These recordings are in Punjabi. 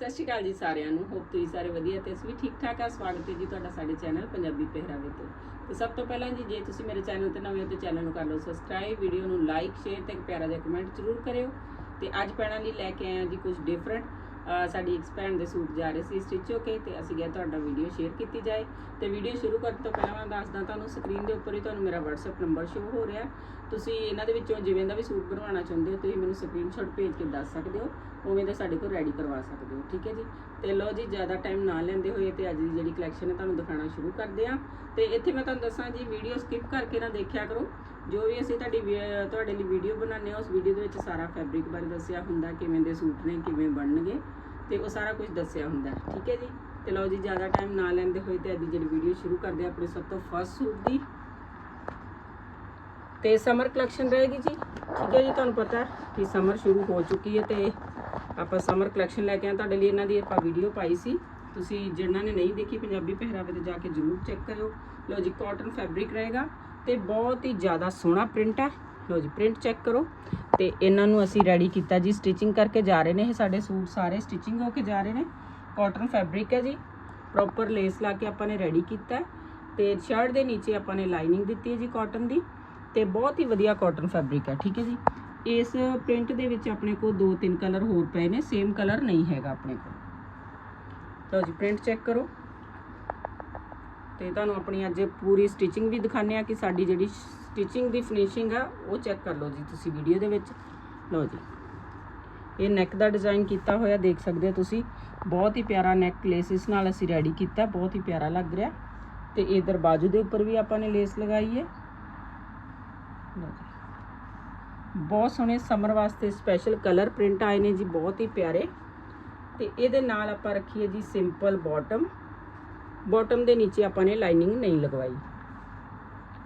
ਸਤਿ ਸ਼੍ਰੀ ਅਕਾਲ ਜੀ ਸਾਰਿਆਂ ਨੂੰ। ਹੋਪ ਤੁਸੀਂ ਸਾਰੇ ਵਧੀਆ ਤੇ ਅਸੀਂ ਵੀ ਠੀਕ ਠਾਕ ਆ। ਸਵਾਗਤ ਹੈ ਜੀ ਤੁਹਾਡਾ ਸਾਡੇ ਚੈਨਲ ਪੰਜਾਬੀ ਪਹਿਰਾਵੇ ਤੇ। ਤੇ ਸਭ ਤੋਂ ਪਹਿਲਾਂ ਜੀ, ਜੇ ਤੁਸੀਂ ਮੇਰੇ ਚੈਨਲ ਤੇ ਨਵੇਂ ਹੋ ਤੇ ਚੈਨਲ ਨੂੰ ਕਰ ਲਓ ਸਬਸਕ੍ਰਾਈਬ ਵੀਡੀਓ ਨੂੰ ਲਾਈਕ ਸ਼ੇਅਰ ਤੇ ਇੱਕ ਪਿਆਰਾ ਜਿਹਾ ਕਮੈਂਟ ਜ਼ਰੂਰ ਕਰਿਓ। ਤੇ ਅੱਜ ਪੈਣਾ ਲਈ ਲੈ ਕੇ ਆਇਆ ਜੀ ਕੁਝ ਡਿਫਰੈਂਟ ਸਾਡੀ ਇੱਕ ਭੈਣ ਦੇ ਸੂਟ ਜਾ ਰਹੇ ਸੀ ਸਟਿਚ ਹੋ ਕੇ ਤੇ ਅਸੀਂ ਕਿਹਾ ਤੁਹਾਡਾ ਵੀਡੀਓ ਸ਼ੇਅਰ ਕੀਤੀ ਜਾਏ। ਤੇ ਵੀਡੀਓ ਸ਼ੁਰੂ ਕਰਨ ਤੋਂ ਪਹਿਲਾਂ ਮੈਂ ਦੱਸਦਾ ਤੁਹਾਨੂੰ ਸਕਰੀਨ ਦੇ ਉੱਪਰ ਹੀ ਤੁਹਾਨੂੰ ਮੇਰਾ WhatsApp ਨੰਬਰ ਸ਼ੋ ਹੋ ਰਿਹਾ। ਤੁਸੀਂ ਇਹਨਾਂ ਦੇ ਵਿੱਚੋਂ ਜਿਵੇਂ ਦਾ ਵੀ ਸੂਟ ਬਣਵਾਉਣਾ ਚਾਹੁੰਦੇ ਹੋ, ਤੁਸੀਂ ਮੈਨੂੰ ਸਕਰੀਨਸ਼ਾਟ ਭੇਜ ਕੇ ਦੱਸ ਸਕਦੇ ਹੋ। ਉਵੇਂ ਦਾ ਸਾਡੇ ਕੋਲ ਰੈਡੀ ਕਰਵਾ ਸਕਦੇ ਹੋ, ਠੀਕ ਹੈ ਜੀ? ਤੇ ਲਓ ਜੀ, ਜ਼ਿਆਦਾ ਟਾਈਮ ਨਾ ਲੈਂਦੇ ਹੋਏ ਤੇ ਅੱਜ ਦੀ ਜਿਹੜੀ ਕਲੈਕਸ਼ਨ ਹੈ ਤੁਹਾਨੂੰ ਦਿਖਾਉਣਾ ਸ਼ੁਰੂ ਕਰਦੇ ਹਾਂ। ਤੇ ਇੱਥੇ ਮੈਂ ਤੁਹਾਨੂੰ ਦੱਸਾਂ ਜੀ ਵੀਡੀਓ ਸਕਿਪ ਕਰਕੇ ਨਾ ਦੇਖਿਆ ਕਰੋ। ਜੋ ਵੀ ਅਸੀਂ ਤੁਹਾਡੀ ਵੀ- ਤੁਹਾਡੇ ਲਈ ਵੀਡੀਓ ਬਣਾਉਂਦੇ ਹਾਂ, ਉਸ ਵੀਡੀਓ ਦੇ ਵਿੱਚ ਸਾਰਾ ਫੈਬਰਿਕ ਬਾਰੇ ਦੱਸਿਆ ਹੁੰਦਾ, ਕਿਵੇਂ ਦੇ ਸੂਟ ਨੇ, ਕਿਵੇਂ ਬਣਨਗੇ, ਤੇ ਉਹ ਸਾਰਾ ਕੁਝ ਦੱਸਿਆ ਹੁੰਦਾ, ਠੀਕ ਹੈ ਜੀ? ਤੇ ਲਓ ਜੀ, ਜ਼ਿਆਦਾ ਟਾਈਮ ਨਾ ਲੈਂਦੇ ਹੋਏ ਤੇ ਅੱਜ ਦੀ ਜਿਹੜੀ ਵੀਡੀਓ ਸ਼ੁਰੂ ਕਰਦੇ ਹਾਂ, ਆਪਣੇ ਸਭ ਤੋਂ ਫਸਟ ਸੂਟ ਦੀ। ਤੇ ਸਮਰ ਕਲੈਕਸ਼ਨ ਰਹੇਗੀ ਜੀ, ਠੀਕ ਹੈ ਜੀ, ਤੁਹਾਨੂੰ ਪਤਾ ਕਿ ਸਮਰ ਸ਼ੁਰੂ ਹੋ ਚੁੱਕੀ ਹੈ ਤੇ ਆਪਾਂ ਸਮਰ ਕਲੈਕਸ਼ਨ ਲੈ ਕੇ ਆਏ, ਤੁਹਾਡੇ ਲਈ ਇਹਨਾਂ ਦੀ ਆਪਾਂ ਵੀਡੀਓ ਪਾਈ ਸੀ। ਤੁਸੀਂ ਜਿਹਨਾਂ ਨੇ ਨਹੀਂ ਦੇਖੀ ਪੰਜਾਬੀ ਪਹਿਰਾਵੇ ਤੇ ਜਾ ਕੇ ਜਰੂਰ ਚੈੱਕ ਕਰਿਓ। ਲਓ ਜੀ ਕਾਟਨ ਫੈਬਰਿਕ ਰਹੇਗਾ ਤੇ ਬਹੁਤ ਹੀ ਜ਼ਿਆਦਾ ਸੋਹਣਾ ਪ੍ਰਿੰਟ ਹੈ। ਲਓ ਜੀ ਪ੍ਰਿੰਟ ਚੈੱਕ ਕਰੋ ਤੇ ਇਹਨਾਂ ਨੂੰ ਅਸੀਂ ਰੈਡੀ ਕੀਤਾ ਜੀ ਸਟਿਚਿੰਗ ਕਰਕੇ ਜਾ ਰਹੇ ਨੇ ਇਹ ਸਾਡੇ ਸੂਟ ਸਾਰੇ ਸਟਿਚਿੰਗ ਹੋ ਕੇ ਜਾ ਰਹੇ ਨੇ। ਕਾਟਨ ਫੈਬਰਿਕ ਹੈ ਜੀ ਪ੍ਰੋਪਰ ਲੇਸ ਲਾ ਕੇ ਆਪਾਂ ਨੇ ਰੈਡੀ ਕੀਤਾ ਹੈ ਤੇ ਸ਼ਰਟ ਦੇ ਨੀਚੇ ਆਪਾਂ ਨੇ ਲਾਈਨਿੰਗ ਦਿੱਤੀ ਹੈ ਜੀ ਕਾਟਨ ਦੀ ਤੇ ਬਹੁਤ ਹੀ ਵਧੀਆ ਕਾਟਨ ਫੈਬਰਿਕ ਹੈ, ਠੀਕ ਹੈ ਜੀ। ਇਸ ਪ੍ਰਿੰਟ ਦੇ ਵਿੱਚ ਆਪਣੇ ਕੋਲ ਦੋ ਤਿੰਨ ਕਲਰ ਹੋਰ ਪਏ ਨੇ ਸੇਮ ਕਲਰ ਨਹੀਂ ਹੈਗਾ ਆਪਣੇ ਕੋਲ। ਲਓ ਜੀ, ਪ੍ਰਿੰਟ ਚੈੱਕ ਕਰੋ। ਤੇ ਤੁਹਾਨੂੰ ਆਪਣੀ ਅੱਜ ਪੂਰੀ ਸਟਿਚਿੰਗ ਵੀ ਦਿਖਾਣੇ ਆ ਕਿ ਸਾਡੀ ਜਿਹੜੀ ਸਟਿਚਿੰਗ ਦੀ ਫਿਨਿਸ਼ਿੰਗ ਆ, ਉਹ ਚੈੱਕ ਕਰ ਲਓ ਜੀ ਤੁਸੀਂ ਵੀਡੀਓ ਦੇ ਵਿੱਚ। ਲਓ ਜੀ, ਇਹ ਨੈਕ ਦਾ ਡਿਜ਼ਾਈਨ ਕੀਤਾ ਹੋਇਆ, ਦੇਖ ਸਕਦੇ ਹੋ ਤੁਸੀਂ। ਬਹੁਤ ਹੀ ਪਿਆਰਾ ਨੈਕ ਲੇਸਿਸ ਨਾਲ ਅਸੀਂ ਰੈਡੀ ਕੀਤਾ, ਬਹੁਤ ਹੀ ਪਿਆਰਾ ਲੱਗ ਰਿਹਾ। ਤੇ ਇਧਰ ਬਾਜੂ ਦੇ ਉੱਪਰ ਵੀ ਆਪਾਂ ਨੇ ਲੇਸ ਲਗਾਈ ਹੈ। ਲਓ ਜੀ। ਬਹੁਤ ਸੋਹਣੇ ਸਮਰ ਵਾਸਤੇ ਸਪੈਸ਼ਲ ਕਲਰ ਪ੍ਰਿੰਟ ਆਏ ਨੇ ਜੀ, ਬਹੁਤ ਹੀ ਪਿਆਰੇ। ਤੇ ਇਹਦੇ ਨਾਲ ਆਪਾਂ ਰੱਖੀ ਹੈ ਜੀ ਸਿੰਪਲ ਬਾਟਮ ਬਾਟਮ ਦੇ ਨੀਚੇ ਆਪਾਂ ਨੇ ਲਾਈਨਿੰਗ ਨਹੀਂ ਲਗਵਾਈ।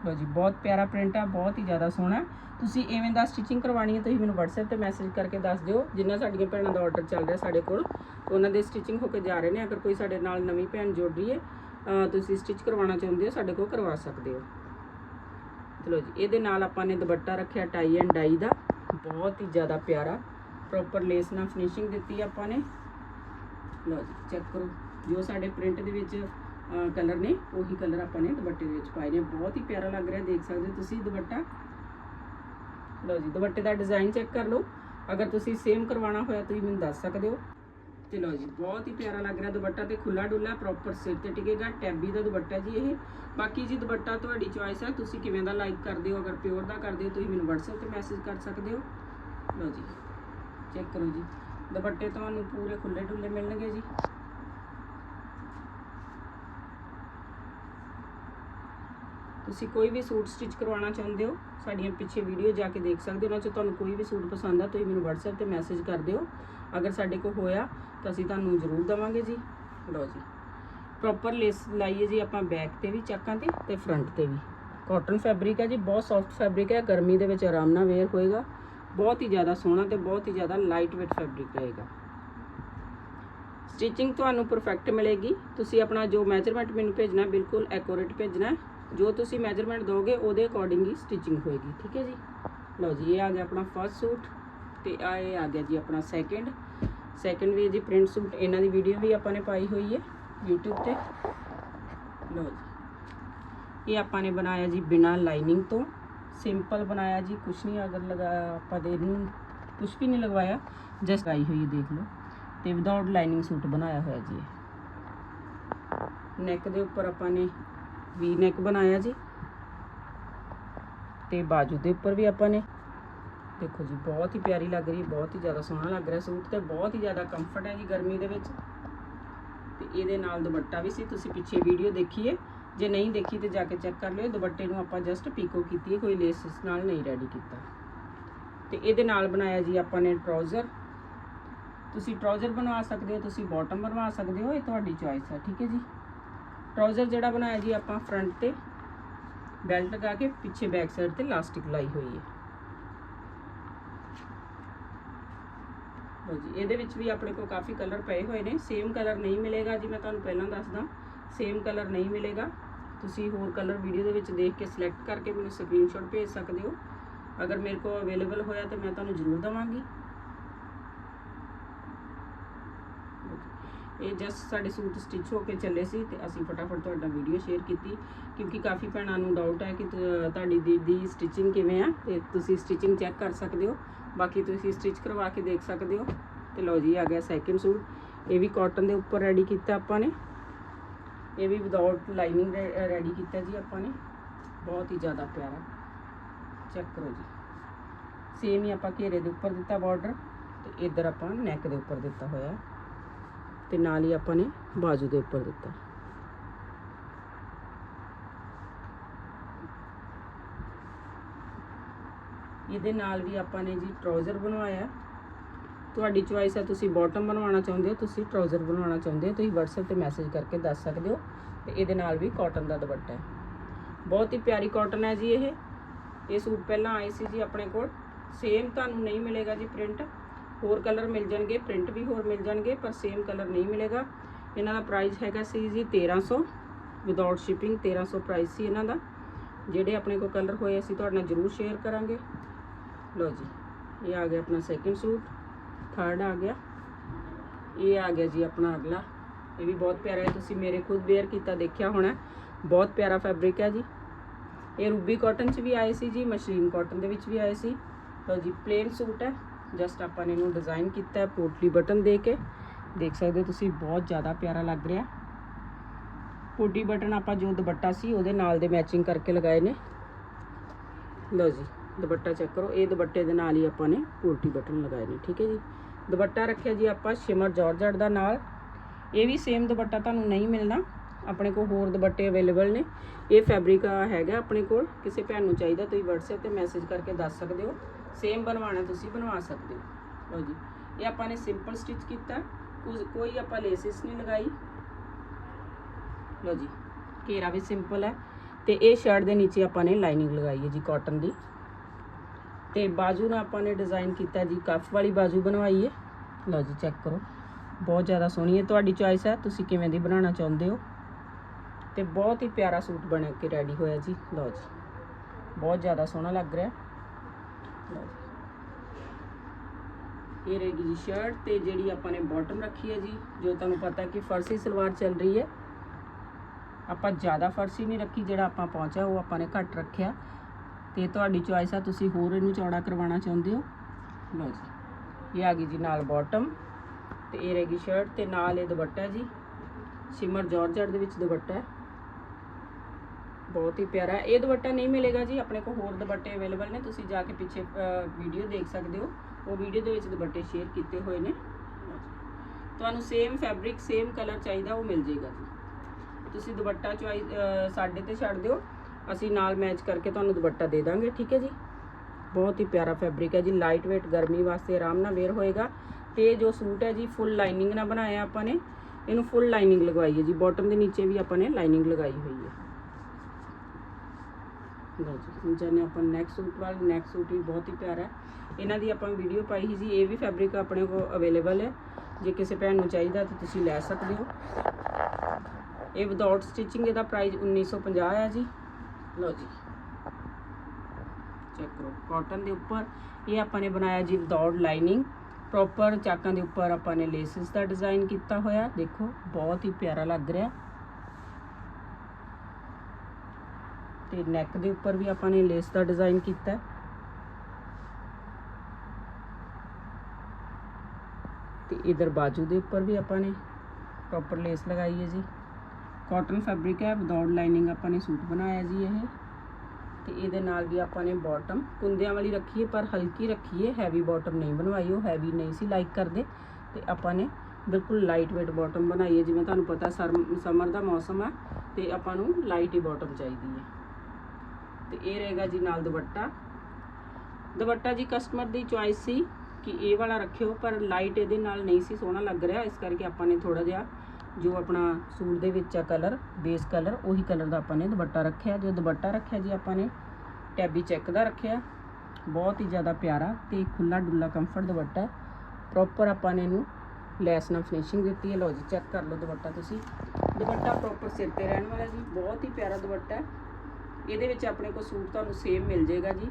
ਲਓ ਜੀ, ਬਹੁਤ ਪਿਆਰਾ ਪ੍ਰਿੰਟ ਆ, ਬਹੁਤ ਹੀ ਜ਼ਿਆਦਾ ਸੋਹਣਾ। ਤੁਸੀਂ ਐਵੇਂ ਦਾ ਸਟਿਚਿੰਗ ਕਰਵਾਣੀ ਹੈ, ਤੁਸੀਂ ਮੈਨੂੰ WhatsApp ਤੇ ਮੈਸੇਜ ਕਰਕੇ ਦੱਸ ਦਿਓ, ਜਿੰਨਾ ਸਾਡੀਆਂ ਭੈਣਾਂ ਦਾ ਆਰਡਰ ਚੱਲ ਰਿਹਾ ਸਾਡੇ ਕੋਲ, ਉਹਨਾਂ ਦੇ ਸਟਿਚਿੰਗ ਹੋ ਕੇ ਜਾ ਰਹੇ ਨੇ। ਅਗਰ ਕੋਈ ਸਾਡੇ ਨਾਲ ਨਵੀਂ ਭੈਣ ਜੁੜ ਰਹੀ ਹੈ ਤੁਸੀਂ ਸਟਿਚ ਕਰਵਾਉਣਾ ਚਾਹੁੰਦੇ ਹੋ, ਸਾਡੇ ਕੋਲ ਕਰਵਾ ਸਕਦੇ ਹੋ। ਚਲੋ ਜੀ, ਇਹਦੇ ਨਾਲ ਆਪਾਂ ਨੇ ਦੁਪੱਟਾ ਰੱਖਿਆ ਟਾਈ ਐਂਡ ਡਾਈ ਦਾ। ਬਹੁਤ ਹੀ ਜ਼ਿਆਦਾ ਪਿਆਰਾ ਪ੍ਰੋਪਰ ਲੇਸ ਨਾਲ ਫਿਨਿਸ਼ਿੰਗ ਦਿੱਤੀ ਆਪਾਂ ਨੇ। ਲਓ ਜੀ ਚੈੱਕ ਕਰੋ, ਜੋ ਸਾਡੇ ਪ੍ਰਿੰਟ ਦੇ ਵਿੱਚ ਕਲਰ ਨੇ, ਉਹੀ ਕਲਰ ਆਪਾਂ ਨੇ ਦੁਪੱਟੇ ਦੇ ਵਿੱਚ ਪਾਏ ਨੇ। ਬਹੁਤ ਹੀ ਪਿਆਰਾ ਲੱਗ ਰਿਹਾ, ਦੇਖ ਸਕਦੇ ਹੋ ਤੁਸੀਂ ਦੁਪੱਟਾ। ਲਓ ਜੀ, ਦੁਪੱਟੇ ਦਾ ਡਿਜ਼ਾਈਨ ਚੈੱਕ ਕਰ ਲਓ। ਅਗਰ ਤੁਸੀਂ ਸੇਮ ਕਰਵਾਉਣਾ ਹੋਇਆ, ਤੁਸੀਂ ਮੈਨੂੰ ਦੱਸ ਸਕਦੇ ਹੋ। ਤੇ ਲਓ ਜੀ, ਬਹੁਤ ਹੀ ਪਿਆਰਾ ਲੱਗ ਰਿਹਾ ਦੁਪੱਟਾ ਤੇ ਖੁੱਲਾ ਡੁੱਲਾ ਪ੍ਰੋਪਰ ਸਿਰ ਤੇ ਟਿਕੇਗਾ ਟੈਬੀ ਦਾ ਦੁਪੱਟਾ ਜੀ ਇਹ। ਬਾਕੀ ਜੀ ਦੁਪੱਟਾ ਤੁਹਾਡੀ ਚੁਆਇਸ ਹੈ, ਤੁਸੀਂ ਕਿਵੇਂ ਦਾ ਲਾਈਕ ਕਰਦੇ ਹੋ, ਅਗਰ ਪਿਓਰ ਦਾ ਕਰਦੇ ਹੋ, ਤੁਸੀਂ ਮੈਨੂੰ WhatsApp ਤੇ ਮੈਸੇਜ ਕਰ ਸਕਦੇ ਹੋ। ਲਓ ਜੀ ਚੈੱਕ ਕਰੋ ਜੀ। ਦੁਪੱਟੇ ਤੁਹਾਨੂੰ ਪੂਰੇ ਖੁੱਲੇ ਡੁੱਲੇ ਮਿਲਣਗੇ ਜੀ। ਤੁਸੀਂ ਕੋਈ ਵੀ ਸੂਟ ਸਟਿਚ ਕਰਵਾਉਣਾ ਚਾਹੁੰਦੇ ਹੋ, ਸਾਡੀਆਂ ਪਿੱਛੇ ਵੀਡੀਓ ਜਾ ਕੇ ਦੇਖ ਸਕਦੇ ਹੋ। ਉਹਨਾਂ 'ਚ ਤੁਹਾਨੂੰ ਕੋਈ ਵੀ ਸੂਟ ਪਸੰਦ ਆ, ਤੁਸੀਂ ਮੈਨੂੰ WhatsApp ਤੇ ਮੈਸੇਜ ਕਰ ਦਿਓ। ਅਗਰ ਸਾਡੇ ਕੋਲ ਹੋਇਆ ਤਾਂ ਅਸੀਂ ਤੁਹਾਨੂੰ ਜ਼ਰੂਰ ਦਵਾਂਗੇ ਜੀ। ਲਓ ਜੀ। ਪ੍ਰੋਪਰ ਲੇਸ ਲਾਈਏ ਜੀ ਆਪਾਂ ਬੈਕ ਤੇ ਵੀ ਚੱਕਾਂ ਤੇ ਤੇ ਫਰੰਟ ਤੇ ਵੀ। ਕਾਟਨ ਫੈਬਰਿਕ ਹੈ ਜੀ, ਬਹੁਤ ਸੌਫਟ ਫੈਬਰਿਕ ਹੈ ਗਰਮੀ ਦੇ ਵਿੱਚ ਆਰਾਮ ਨਾਲ ਵੇਅਰ ਹੋਏਗਾ। ਬਹੁਤ ਹੀ ਜ਼ਿਆਦਾ ਸੋਹਣਾ ਤੇ ਬਹੁਤ ਹੀ ਜ਼ਿਆਦਾ ਲਾਈਟ ਵੇਟ ਫੈਬਰਿਕ ਰਹੇਗਾ। ਸਟਿਚਿੰਗ ਤੁਹਾਨੂੰ ਪਰਫੈਕਟ ਮਿਲੇਗੀ। ਤੁਸੀਂ ਆਪਣਾ ਜੋ ਮੈਜਰਮੈਂਟ ਮੈਨੂੰ ਭੇਜਣਾ, ਬਿਲਕੁਲ ਐਕੋਰੇਟ ਭੇਜਣਾ ਜੋ ਤੁਸੀਂ ਮੈਜਰਮੈਂਟ ਦੋਗੇ ਉਹਦੇ ਅਕੋਰਡਿੰਗ ਹੀ ਸਟਿਚਿੰਗ ਹੋਏਗੀ। ਠੀਕ ਹੈ ਜੀ? ਲਓ ਜੀ, ਇਹ ਆ ਗਿਆ ਆਪਣਾ ਫਸਟ ਸੂਟ ਤੇ ਆ ਇਹ ਆ ਗਿਆ ਜੀ ਆਪਣਾ ਸੈਕਿੰਡ ਸੈਕਿੰਡ ਵੀ ਜੀ ਪ੍ਰਿੰਟ ਸੂਟ ਇਹਨਾਂ ਦੀ ਵੀਡੀਓ ਵੀ ਆਪਾਂ ਨੇ ਪਾਈ ਹੋਈ ਹੈ YouTube ਤੇ। ਲਓ ਜੀ। ਇਹ ਆਪਾਂ ਨੇ ਬਣਾਇਆ ਜੀ ਬਿਨਾ ਲਾਈਨਿੰਗ ਤੋਂ। ਸਿੰਪਲ ਬਣਾਇਆ ਜੀ, ਕੁਛ ਨਹੀਂ ਅਗਰ ਲਗਾ, ਆਪਾਂ ਦੇ ਨੂੰ ਕੁਛ ਵੀ ਨਹੀਂ ਲਗਵਾਇਆ। ਜਸਟ ਆਈ ਹੋਈ ਹੈ, ਦੇਖ ਲਓ। ਤੇ ਵਿਦਆਊਟ ਲਾਈਨਿੰਗ ਸੂਟ ਬਣਾਇਆ ਹੋਇਆ ਜੀ ਨੈਕ ਦੇ ਉੱਪਰ ਆਪਾਂ ਨੇ ਵੀ ਨੈਕ ਬਣਾਇਆ ਜੀ। ਤੇ ਬਾਜੂ ਦੇ ਉੱਪਰ ਵੀ ਆਪਾਂ ਨੇ ਦੇਖੋ ਜੀ, ਬਹੁਤ ਹੀ ਪਿਆਰੀ ਲੱਗ ਰਹੀ ਹੈ, ਬਹੁਤ ਹੀ ਜ਼ਿਆਦਾ ਸੋਹਣਾ ਲੱਗ ਰਿਹਾ ਸੂਟ ਤੇ ਬਹੁਤ ਹੀ ਜ਼ਿਆਦਾ ਕੰਫਰਟ ਹੈ ਜੀ ਗਰਮੀ ਦੇ ਵਿੱਚ। ਤੇ ਇਹਦੇ ਨਾਲ ਦੁਪੱਟਾ ਵੀ ਸੀ, ਤੁਸੀਂ ਪਿੱਛੇ ਵੀਡੀਓ ਦੇਖੀਏ। ਜੇ ਨਹੀਂ ਦੇਖੀ ਤੇ ਜਾ ਕੇ ਚੈੱਕ ਕਰ ਲਿਓ ਦੁਪੱਟੇ ਨੂੰ ਆਪਾਂ ਜਸਟ ਪੀਕੋ ਕੀਤੀ ਹੈ, ਕੋਈ ਲੇਸ ਇਸ ਨਾਲ ਨਹੀਂ ਰੈਡੀ ਕੀਤਾ। ਤੇ ਇਹਦੇ ਨਾਲ ਬਣਾਇਆ ਜੀ ਆਪਾਂ ਨੇ ਟਰਾਊਜ਼ਰ ਤੁਸੀਂ ਟਰਾਊਜ਼ਰ ਬਣਵਾ ਸਕਦੇ ਹੋ, ਤੁਸੀਂ ਬਾਟਮ ਬਣਵਾ ਸਕਦੇ ਹੋ, ਇਹ ਤੁਹਾਡੀ ਚੋਇਸ ਹੈ, ਠੀਕ ਹੈ ਜੀ। ਟਰਾਊਜ਼ਰ ਜਿਹੜਾ ਬਣਾਇਆ ਜੀ ਆਪਾਂ ਫਰੰਟ ਤੇ ਬੈਲਟ ਲਗਾ ਕੇ ਪਿੱਛੇ ਬੈਕ ਸਾਈਡ ਤੇ ਲਾਸਟਿਕ ਲਾਈ ਹੋਈ ਹੈ। ਲਓ ਜੀ ਇਹਦੇ ਵਿੱਚ ਵੀ ਆਪਣੇ ਕੋਲ ਕਾਫੀ ਕਲਰ ਪਏ ਹੋਏ ਨੇ। ਸੇਮ ਕਲਰ ਨਹੀਂ ਮਿਲੇਗਾ ਜੀ, ਮੈਂ ਤੁਹਾਨੂੰ ਪਹਿਲਾਂ ਦੱਸਦਾ। ਸੇਮ ਕਲਰ ਨਹੀਂ ਮਿਲੇਗਾ। ਤੁਸੀਂ ਹੋਰ ਕਲਰ ਵੀਡੀਓ ਦੇ ਵਿੱਚ ਦੇਖ ਕੇ ਸਿਲੈਕਟ ਕਰਕੇ ਮੈਨੂੰ ਸਕਰੀਨਸ਼ਾਟ ਭੇਜ ਸਕਦੇ ਹੋ। ਅਗਰ ਮੇਰੇ ਕੋਲ ਅਵੇਲੇਬਲ ਹੋਇਆ ਤਾਂ ਮੈਂ ਤੁਹਾਨੂੰ ਜ਼ਰੂਰ ਦਵਾਂਗੀ। ਇਹ ਜਸਟ ਸਾਡੇ ਸੂਟ ਸਟਿਚ ਹੋ ਕੇ ਚੱਲੇ ਸੀ ਤੇ ਅਸੀਂ ਫਟਾਫਟ ਤੁਹਾਡਾ ਵੀਡੀਓ ਸ਼ੇਅਰ ਕੀਤੀ। ਕਿਉਂਕਿ ਕਾਫੀ ਭੈਣਾਂ ਨੂੰ ਡਾਊਟ ਹੈ ਕਿ ਤੁਹਾਡੀ ਦੀ ਦੀ ਸਟਿਚਿੰਗ ਕਿਵੇਂ ਆ ਤੇ ਤੁਸੀਂ ਸਟਿਚਿੰਗ ਚੈੱਕ ਕਰ ਸਕਦੇ ਹੋ। ਬਾਕੀ ਤੁਸੀਂ ਸਟਿਚ ਕਰਵਾ ਕੇ ਦੇਖ ਸਕਦੇ ਹੋ। ਤੇ ਲਓ ਜੀ, ਆ ਗਿਆ ਸੈਕਿੰਡ ਸੂਟ। ਇਹ ਵੀ ਕਾਟਨ ਦੇ ਉੱਪਰ ਰੈਡੀ ਕੀਤਾ ਆਪਾਂ ਨੇ। ਇਹ ਵੀ ਵਿਦਆਊਟ ਲਾਈਨਿੰਗ ਰੈਡੀ ਕੀਤਾ ਜੀ ਆਪਾਂ ਨੇ। ਬਹੁਤ ਹੀ ਜ਼ਿਆਦਾ ਪਿਆਰਾ। ਚੈੱਕ ਕਰੋ ਜੀ। ਸੇਮ ਹੀ ਆਪਾਂ ਘੇਰੇ ਦੇ ਉੱਪਰ ਦਿੱਤਾ ਬਾਰਡਰ ਤੇ ਇੱਧਰ ਆਪਾਂ ਨੈਕ ਦੇ ਉੱਪਰ ਦਿੱਤਾ ਹੋਇਆ। ਤੇ ਨਾਲ ਹੀ ਆਪਾਂ ਨੇ ਬਾਜੂ ਦੇ ਉੱਪਰ ਦਿੱਤਾ। ਇਹਦੇ ਨਾਲ ਵੀ ਆਪਾਂ ਨੇ ਜੀ ਟਰਾਊਜ਼ਰ ਬਣਵਾਇਆ ਤੁਹਾਡੀ ਚੁਆਇਸ ਹੈ, ਤੁਸੀਂ ਬਾਟਮ ਬਣਵਾਉਣਾ ਚਾਹੁੰਦੇ ਹੋ, ਤੁਸੀਂ ਟਰਾਊਜ਼ਰ ਬਣਵਾਉਣਾ ਚਾਹੁੰਦੇ ਹੋ, ਤੁਸੀਂ WhatsApp ਤੇ ਮੈਸੇਜ ਕਰਕੇ ਦੱਸ ਸਕਦੇ ਹੋ ਤੇ ਇਹਦੇ ਨਾਲ ਵੀ ਕਾਟਨ ਦਾ ਦੁਪੱਟਾ ਹੈ। ਬਹੁਤ ਹੀ ਪਿਆਰੀ ਕਾਟਨ ਹੈ ਜੀ ਇਹ। ਇਹ ਸੂਟ ਪਹਿਲਾਂ ਆਏ ਸੀ ਜੀ ਆਪਣੇ ਕੋਲ। ਸੇਮ ਤੁਹਾਨੂੰ ਨਹੀਂ ਮਿਲੇਗਾ ਜੀ ਪ੍ਰਿੰਟ ਹੋਰ ਕਲਰ ਮਿਲ ਜਾਣਗੇ ਪ੍ਰਿੰਟ ਵੀ ਹੋਰ ਮਿਲ ਜਾਣਗੇ, ਪਰ ਸੇਮ ਕਲਰ ਨਹੀਂ ਮਿਲੇਗਾ। ਇਹਨਾਂ ਦਾ ਪ੍ਰਾਈਸ ਹੈਗਾ ਸੀ ਜੀ 1300 ਵਿਦਆਊਟ ਸ਼ਿਪਿੰਗ 1300 ਪ੍ਰਾਈਸ ਸੀ ਇਹਨਾਂ ਦਾ। ਜਿਹੜੇ ਆਪਣੇ ਕੋਲ ਕਲਰ ਹੋਏ, ਅਸੀਂ ਤੁਹਾਡੇ ਨਾਲ ਜ਼ਰੂਰ ਸ਼ੇਅਰ ਕਰਾਂਗੇ। ਲਓ ਜੀ, ਇਹ ਆ ਗਿਆ ਆਪਣਾ ਸੈਕਿੰਡ ਸੂਟ ਥਰਡ ਆ ਗਿਆ। ਇਹ ਆ ਗਿਆ ਜੀ ਆਪਣਾ ਅਗਲਾ। ਇਹ ਵੀ ਬਹੁਤ ਪਿਆਰਾ ਹੈ, ਤੁਸੀਂ ਮੇਰੇ ਖੁਦ ਵੇਅਰ ਕੀਤਾ, ਦੇਖਿਆ ਹੋਣਾ ਬਹੁਤ ਪਿਆਰਾ ਫੈਬਰਿਕ ਹੈ ਜੀ। ਇਹ ਰੂਬੀ ਕਾਟਨ ਚ ਵੀ ਆਏ ਸੀ ਜੀ ਮਸ਼ਰੀਨ ਕਾਟਨ ਦੇ ਵਿੱਚ ਵੀ ਆਏ ਸੀ। ਲਓ ਜੀ ਪਲੇਨ ਸੂਟ ਹੈ। ਜਸਟ ਆਪਾਂ ਨੇ ਇਹਨੂੰ ਡਿਜ਼ਾਈਨ ਕੀਤਾ ਹੈ ਪੋਟਲੀ ਬਟਨ ਦੇ ਕੇ। ਦੇਖ ਸਕਦੇ ਹੋ ਤੁਸੀਂ, ਬਹੁਤ ਜ਼ਿਆਦਾ ਪਿਆਰਾ ਲੱਗ ਰਿਹਾ ਪੋਟੀ ਬਟਨ ਆਪਾਂ ਜੋ ਦੁਪੱਟਾ ਸੀ, ਉਹਦੇ ਨਾਲ ਦੇ ਮੈਚਿੰਗ ਕਰਕੇ ਲਗਾਏ ਨੇ। ਲਓ ਜੀ। ਦੁਪੱਟਾ ਚੈੱਕ ਕਰੋ। ਇਹ ਦੁਪੱਟੇ ਦੇ ਨਾਲ ਹੀ ਆਪਾਂ ਨੇ ਪੋਟੀ ਬਟਨ ਲਗਾਏ ਨੇ, ਠੀਕ ਹੈ ਜੀ? ਦੁਪੱਟਾ ਰੱਖਿਆ ਜੀ ਆਪਾਂ ਸ਼ਿਮਰ ਜਾਰਜਟ ਦਾ ਨਾਲ। ਇਹ ਵੀ ਸੇਮ ਦੁਪੱਟਾ ਤੁਹਾਨੂੰ ਨਹੀਂ ਮਿਲਣਾ। ਆਪਣੇ ਕੋਲ ਹੋਰ ਦੁਪੱਟੇ ਅਵੇਲੇਬਲ ਨੇ। ਇਹ ਫੈਬਰਿਕ ਹੈਗਾ ਆਪਣੇ ਕੋਲ। ਕਿਸੇ ਭੈਣ ਨੂੰ ਚਾਹੀਦਾ, ਤੁਸੀਂ WhatsApp ਤੇ ਮੈਸੇਜ ਕਰਕੇ ਦੱਸ ਸਕਦੇ ਹੋ। ਸੇਮ ਬਣਵਾਉਣਾ, ਤੁਸੀਂ ਬਣਵਾ ਸਕਦੇ ਹੋ। ਲਓ ਜੀ। ਇਹ ਆਪਾਂ ਨੇ ਸਿੰਪਲ ਸਟਿਚ ਕੀਤਾ। ਕੁਝ- ਕੋਈ ਆਪਾਂ ਲੇਸਿਸ ਨਹੀਂ ਲਗਾਈ। ਲਓ ਜੀ। ਘੇਰਾ ਵੀ ਸਿੰਪਲ ਹੈ। ਤੇ ਇਹ ਸ਼ਰਟ ਦੇ ਨੀਚੇ ਆਪਾਂ ਨੇ ਲਾਈਨਿੰਗ ਲਗਾਈ ਹੈ ਜੀ ਕਾਟਨ ਦੀ। ਤੇ ਬਾਜੂ ਨਾਲ ਆਪਾਂ ਨੇ ਡਿਜ਼ਾਈਨ ਕੀਤਾ ਜੀ ਕਫ ਵਾਲੀ ਬਾਜੂ ਬਣਵਾਈ ਹੈ। ਲਓ ਜੀ ਚੈੱਕ ਕਰੋ। ਬਹੁਤ ਜ਼ਿਆਦਾ ਸੋਹਣੀ ਹੈ ਤੁਹਾਡੀ ਚੋਇਸ ਹੈ, ਤੁਸੀਂ ਕਿਵੇਂ ਦੀ ਬਣਾਉਣਾ ਚਾਹੁੰਦੇ ਹੋ? ਤੇ ਬਹੁਤ ਹੀ ਪਿਆਰਾ ਸੂਟ ਬਣ ਕੇ ਰੈਡੀ ਹੋਇਆ ਜੀ। ਲਓ ਜੀ, ਬਹੁਤ ਜ਼ਿਆਦਾ ਸੋਹਣਾ ਲੱਗ ਰਿਹਾ। ਲਓ ਜੀ। ਇਹ ਰਹੇਗੀ ਜੀ ਸ਼ਰਟ ਤੇ ਜਿਹੜੀ ਆਪਾਂ ਨੇ ਬਾਟਮ ਰੱਖੀ ਹੈ ਜੀ, ਜੋ ਤੁਹਾਨੂੰ ਪਤਾ ਕਿ ਫਰਸੀ ਸਲਵਾਰ ਚੱਲ ਰਹੀ ਹੈ। ਆਪਾਂ ਜ਼ਿਆਦਾ ਫਰਸੀ ਨਹੀਂ ਰੱਖੀ, ਜਿਹੜਾ ਆਪਾਂ ਪਹੁੰਚਿਆ, ਉਹ ਆਪਾਂ ਨੇ ਘੱਟ ਰੱਖਿਆ। ਤੇ ਤੁਹਾਡੀ ਚੋਇਸ ਆ, ਤੁਸੀਂ ਹੋਰ ਇਹਨੂੰ ਚੌੜਾ ਕਰਵਾਉਣਾ ਚਾਹੁੰਦੇ ਹੋ? ਲਓ ਜੀ, ਇਹ ਆ ਗਈ ਜੀ ਨਾਲ ਬਾਟਮ ਤੇ ਇਹ ਰਹੇਗੀ ਸ਼ਰਟ ਤੇ ਨਾਲ ਇਹ ਦੁਪੱਟਾ ਜੀ। ਸ਼ਿਮਰ ਜਾਰਜਟ ਦੇ ਵਿੱਚ ਦੁਪੱਟਾ ਹੈ। ਬਹੁਤ ਹੀ ਪਿਆਰਾ, ਇਹ ਦੁਪੱਟਾ ਨਹੀਂ ਮਿਲੇਗਾ ਜੀ, ਆਪਣੇ ਕੋਲ ਹੋਰ ਦੁਪੱਟੇ ਅਵੇਲੇਬਲ ਨੇ, ਤੁਸੀਂ ਜਾ ਕੇ ਪਿੱਛੇ ਵੀਡੀਓ ਦੇਖ ਸਕਦੇ ਹੋ। ਉਹ ਵੀਡੀਓ ਦੇ ਵਿੱਚ ਦੁਪੱਟੇ ਸ਼ੇਅਰ ਕੀਤੇ ਹੋਏ ਨੇ। ਤੁਹਾਨੂੰ ਸੇਮ ਫੈਬਰਿਕ ਸੇਮ ਕਲਰ ਚਾਹੀਦਾ, ਉਹ ਮਿਲ ਜੇਗਾ ਜੀ। ਤੁਸੀਂ ਦੁਪੱਟਾ ਚੁਆਈ ਸਾਡੇ ਤੇ ਛੱਡ ਦਿਓ। ਅਸੀਂ ਨਾਲ ਮੈਚ ਕਰਕੇ ਤੁਹਾਨੂੰ ਦੁਪੱਟਾ ਦੇ ਦਾਂਗੇ, ਠੀਕ ਹੈ ਜੀ? ਬਹੁਤ ਹੀ ਪਿਆਰਾ ਫੈਬਰਿਕ ਹੈ ਜੀ ਲਾਈਟ weight ਗਰਮੀ ਵਾਸਤੇ ਆਰਾਮ ਨਾਲ ਵੇਅਰ ਹੋਏਗਾ। ਤੇ ਜੋ ਸੂਟ ਹੈ ਜੀ ਫੁੱਲ ਲਾਈਨਿੰਗ ਨਾਲ ਬਣਾਇਆ ਆਪਾਂ ਨੇ। ਇਹਨੂੰ ਫੁੱਲ ਲਾਈਨਿੰਗ ਲਗਵਾਈ ਹੈ ਜੀ ਬਾਟਮ ਦੇ ਨੀਚੇ ਵੀ ਆਪਾਂ ਨੇ ਲਾਈਨਿੰਗ ਲਗਾਈ ਹੋਈ ਹੈ। ਲਓ ਜੀ ਜਾਨੇ ਆਪਾਂ ਨੈਕਸਟ ਸੂਟ ਵਾਲ। ਨੈਕਸਟ ਸੂਟ ਵੀ ਬਹੁਤ ਹੀ ਪਿਆਰਾ ਹੈ। ਇਹਨਾਂ ਦੀ ਆਪਾਂ ਵੀਡੀਓ ਪਾਈ ਸੀ ਜੀ, ਇਹ ਵੀ ਫੈਬਰਿਕ ਆਪਣੇ ਕੋਲ ਅਵੇਲੇਬਲ ਹੈ। ਜੇ ਕਿਸੇ ਭੈਣ ਨੂੰ ਚਾਹੀਦਾ ਤਾਂ ਤੁਸੀਂ ਲੈ ਸਕਦੇ ਹੋ। ਇਹ ਵਿਦਆਊਟ ਸਟਿਚਿੰਗ ਇਹਦਾ ਪ੍ਰਾਈਸ 1950 ਹੈ ਜੀ। ਲੋ ਜੀ। ਚੈੱਕ ਕਰੋ ਕਾਟਨ ਦੇ ਉੱਪਰ ਇਹ ਆਪਾਂ ਨੇ ਬਣਾਇਆ ਜੀ ਵਿਦਆਊਟ ਲਾਈਨਿੰਗ ਪ੍ਰੋਪਰ ਚਾਕਾਂ ਦੇ ਉੱਪਰ ਆਪਾਂ ਨੇ ਲੇਸਿਸ ਦਾ ਡਿਜ਼ਾਈਨ ਕੀਤਾ ਹੋਇਆ। ਦੇਖੋ, ਬਹੁਤ ਹੀ ਪਿਆਰਾ ਲੱਗ ਰਿਹਾ। ਤੇ ਨੈਕ ਦੇ ਉੱਪਰ ਵੀ ਆਪਾਂ ਨੇ ਲੇਸ ਦਾ ਡਿਜ਼ਾਈਨ ਕੀਤਾ। ਹੈ। ਤੇ ਇਧਰ ਬਾਜੂ ਦੇ ਉੱਪਰ ਵੀ ਆਪਾਂ ਨੇ ਪ੍ਰੋਪਰ ਲੇਸ ਲਗਾਈ ਹੈ ਜੀ। ਕਾਟਨ ਫੈਬਰਿਕ ਹੈ ਵਿਦਆਊਟ ਲਾਈਨਿੰਗ ਆਪਾਂ ਨੇ ਸੂਟ ਬਣਾਇਆ ਜੀ ਇਹ। ਤੇ ਇਹਦੇ ਨਾਲ ਵੀ ਆਪਾਂ ਨੇ ਬਾਟਮ ਕੁੰਦਿਆਂ ਵਾਲੀ ਰੱਖੀ ਹੈ ਪਰ ਹਲਕੀ ਰੱਖੀ ਹੈ ਹੈਵੀ ਬਾਟਮ ਨਹੀਂ ਬਣਵਾਈ ਉਹ ਹੈਵੀ ਨਹੀਂ ਸੀ ਲਾਈਕ ਕਰਦੇ। ਤੇ ਆਪਾਂ ਨੇ ਬਿਲਕੁਲ ਲਾਈਟ weight ਬਾਟਮ ਬਣਾਈ ਹੈ, ਜਿਵੇਂ ਤੁਹਾਨੂੰ ਪਤਾ ਸਮਰ ਦਾ ਮੌਸਮ ਹੈ ਤੇ ਆਪਾਂ ਨੂੰ ਲਾਈਟ ਹੀ ਬਾਟਮ ਚਾਹੀਦੀ ਹੈ। ਤੇ ਇਹ ਰਹੇਗਾ ਜੀ ਨਾਲ ਦੁਪੱਟਾ। ਦੁਪੱਟਾ ਜੀ ਕਸਟਮਰ ਦੀ ਚੁਆਇਸ ਸੀ ਕਿ ਇਹ ਵਾਲਾ ਰੱਖਿਓ, ਪਰ ਲਾਈਟ ਇਹਦੇ ਨਾਲ ਨਹੀਂ ਸੀ, ਸੋਹਣਾ ਲੱਗ ਰਿਹਾ। ਇਸ ਕਰਕੇ ਆਪਾਂ ਨੇ ਥੋੜਾ ਜਿਹਾ ਜੋ ਆਪਣਾ ਸੂਟ ਦੇ ਵਿੱਚ ਆ ਕਲਰ ਬੇਸ ਕਲਰ ਉਹੀ ਕਲਰ ਦਾ ਆਪਾਂ ਨੇ ਦੁਪੱਟਾ ਰੱਖਿਆ। ਜੋ ਦੁਪੱਟਾ ਰੱਖਿਆ ਜੀ ਆਪਾਂ ਨੇ ਟੈਬੀ ਚੈੱਕ ਦਾ ਰੱਖਿਆ। ਬਹੁਤ ਹੀ ਜ਼ਿਆਦਾ ਪਿਆਰਾ ਤੇ ਖੁੱਲਾ ਡੁੱਲਾ ਕੰਫਰਟ ਦੁਪੱਟਾ ਪ੍ਰੋਪਰ ਆਪਾਂ ਨੇ ਇਹਨੂੰ ਲੈਸ ਨਾਲ ਫਿਨਿਸ਼ਿੰਗ ਦਿੱਤੀ ਹੈ। ਲਓ ਜੀ ਚੈੱਕ ਕਰ ਲਓ ਦੁਪੱਟਾ ਤੁਸੀਂ। ਦੁਪੱਟਾ ਪ੍ਰੋਪਰ ਸਿਰ ਤੇ ਰਹਿਣ ਵਾਲਾ ਜੀ। ਬਹੁਤ ਹੀ ਪਿਆਰਾ ਦੁਪੱਟਾ ਇਹਦੇ ਵਿੱਚ ਆਪਣੇ ਕੋਲ ਸੂਟ ਤੁਹਾਨੂੰ ਸੇਮ ਮਿਲ ਜਾਏਗਾ ਜੀ।